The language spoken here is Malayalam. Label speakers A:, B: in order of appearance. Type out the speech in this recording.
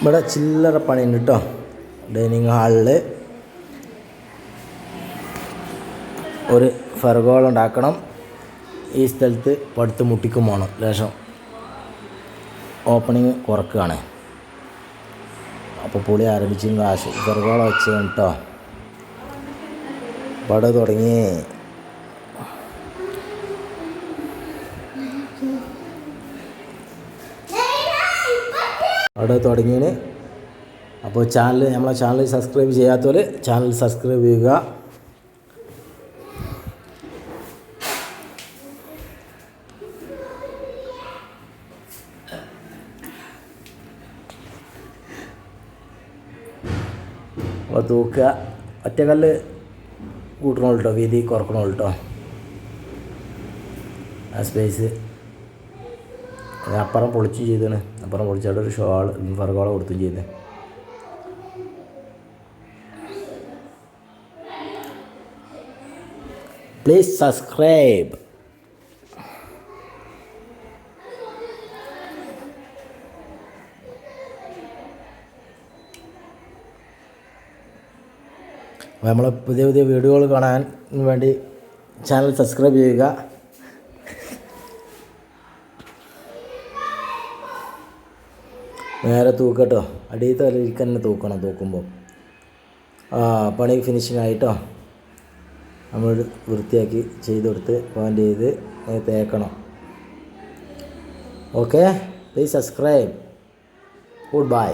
A: ഇവിടെ ചില്ലറ പണിയുണ്ട് കേട്ടോ. ഡൈനിങ് ഹാളിൽ ഒരു ഫെർഗോൾ ഉണ്ടാക്കണം. ഈ സ്ഥലത്ത് പടുത്ത് മുട്ടിക്കും വേണം ലേശം ഓപ്പണിങ് കുറക്കുകയാണ് അപ്പോൾ പുളി ആരംഭിച്ചും കാശ്. ഫെർഗോള വെച്ച് കേട്ടോ പട തുടങ്ങി. അവിടെ തുടങ്ങിയത് അപ്പോൾ ചാനൽ നമ്മളെ ചാനൽ സബ്സ്ക്രൈബ് ചെയ്യാത്തവർ ചാനൽ സബ്സ്ക്രൈബ് ചെയ്യുക. അപ്പോൾ തൂക്കുക. ഒറ്റക്കല്ല് കൂട്ടണോ കേട്ടോ വീതി കുറക്കണോ കേട്ടോ ആ സ്പേസ് അപ്പുറം പൊളിച്ച് ചെയ്താണ് അപ്പുറം പൊളിച്ചവിടെ ഒരു ഷോൾ ഫർഗോള കൊടുത്തും ചെയ്തത് പ്ലീസ് സബ്സ്ക്രൈബ് അപ്പോൾ നമ്മളെ പുതിയ പുതിയ വീഡിയോകൾ കാണാൻ വേണ്ടി ചാനൽ സബ്സ്ക്രൈബ് ചെയ്യുക. നേരെ തൂക്കട്ടോ. അടിയത്തെ തലയിരിക്കാൻ തന്നെ തൂക്കണം തൂക്കുമ്പോൾ ആ പണി ഫിനിഷിങ് ആയിട്ടോ. നമ്മൾ വൃത്തിയാക്കി ചെയ്ത് കൊടുത്ത് പോയിന്റ് ചെയ്ത് തേക്കണം. Okay please subscribe good bye